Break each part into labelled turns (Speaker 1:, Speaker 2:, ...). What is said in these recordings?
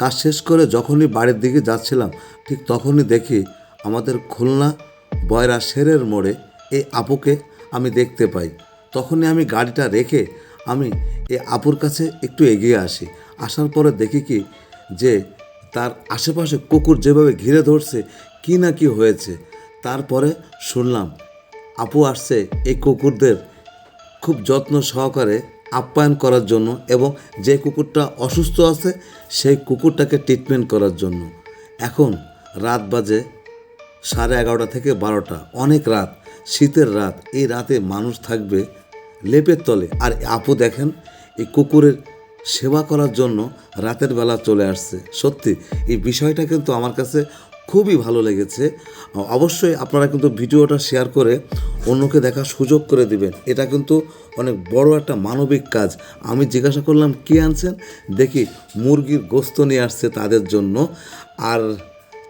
Speaker 1: কাজ শেষ করে যখনই বাড়ির দিকে যাচ্ছিলাম, ঠিক তখনই দেখি আমাদের খুলনা বয়রা শেরের মোড়ে এই আপুকে আমি দেখতে পাই। তখনই আমি গাড়িটা রেখে আমি এই আপুর কাছে একটু এগিয়ে আসি। আসার পরে দেখি কি যে তার আশেপাশে কুকুর যেভাবে ঘিরে ধরছে, কি না কি হয়েছে। তারপরে শুনলাম, আপু আসছে এই কুকুরদের খুব যত্ন সহকারে আপ্যায়ন করার জন্য এবং যে কুকুরটা অসুস্থ আছে, সেই কুকুরটাকে ট্রিটমেন্ট করার জন্য। এখন রাত বাজে সাড়ে এগারোটা থেকে বারোটা। অনেক রাত, শীতের রাত। এই রাতে মানুষ থাকবে লেপের তলে। আর আপু দেখেন, এই কুকুরের সেবা করার জন্য রাতের বেলা চলে আসছে। সত্যি, এই বিষয়টা কিন্তু আমার কাছে খুবই ভালো লেগেছে। অবশ্যই আপনারা কিন্তু ভিডিওটা শেয়ার করে অন্যকে দেখার সুযোগ করে দিবেন। এটা কিন্তু অনেক বড় একটা মানবিক কাজ। আমি জিজ্ঞাসা করলাম, কি আনছেন? দেখি মুরগির গোস্ত নিয়ে আসছে তাদের জন্য। আর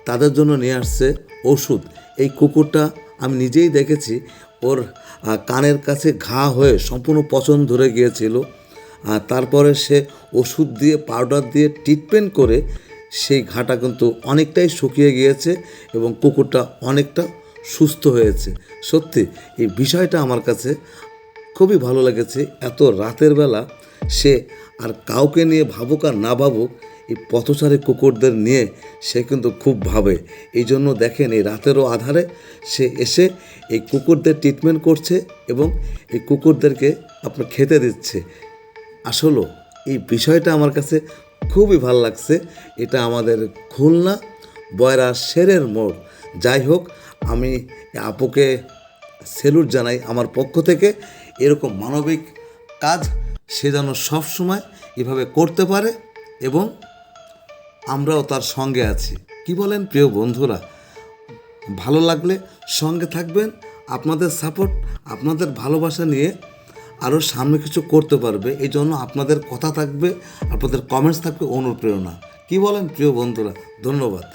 Speaker 1: তাদের জন্য নিয়ে আসছে ওষুধ। এই কুকুরটা আমি নিজেই দেখেছি। ওর কানের কাছে ঘা হয়ে সম্পূর্ণ পচন ধরে গিয়েছিল। তারপরে সে ওষুধ দিয়ে, পাউডার দিয়ে ট্রিটমেন্ট করে সেই ঘাটা কিন্তু অনেকটাই শুকিয়ে গিয়েছে এবং কুকুরটা অনেকটা সুস্থ হয়েছে। সত্যি, এই বিষয়টা আমার কাছে খুবই ভালো লেগেছে। এত রাতের বেলা সে আর কাউকে নিয়ে ভাবুক আর না ভাবুক, এই পথচারী কুকুরদের নিয়ে সে কিন্তু খুব ভাবে। এই জন্য দেখেন, এই রাতেরও আধারে সে এসে এই কুকুরদের ট্রিটমেন্ট করছে এবং এই কুকুরদেরকে আপনার খেতে দিচ্ছে। আসলে এই বিষয়টা আমার কাছে খুবই ভালো লাগছে। এটা আমাদের খুলনা বয়রা শেরের মোড়। যাই হোক আমি আপুকে সেলুট জানাই আমার পক্ষ থেকে। এরকম মানবিক কাজ সে যেন সবসময় এভাবে করতে পারে এবং আমরাও তার সঙ্গে আছি। কি বলেন প্রিয় বন্ধুরা? ভালো লাগলে সঙ্গে থাকবেন, আপনাদের সাপোর্ট, আপনাদের ভালোবাসা নিয়ে আরও সামনে কিছু করতে পারবে। এই জন্য আপনাদের কথা থাকবে, আপনাদের কমেন্টস থাকবে অনুপ্রেরণা। কি বলেন প্রিয় বন্ধুরা? ধন্যবাদ।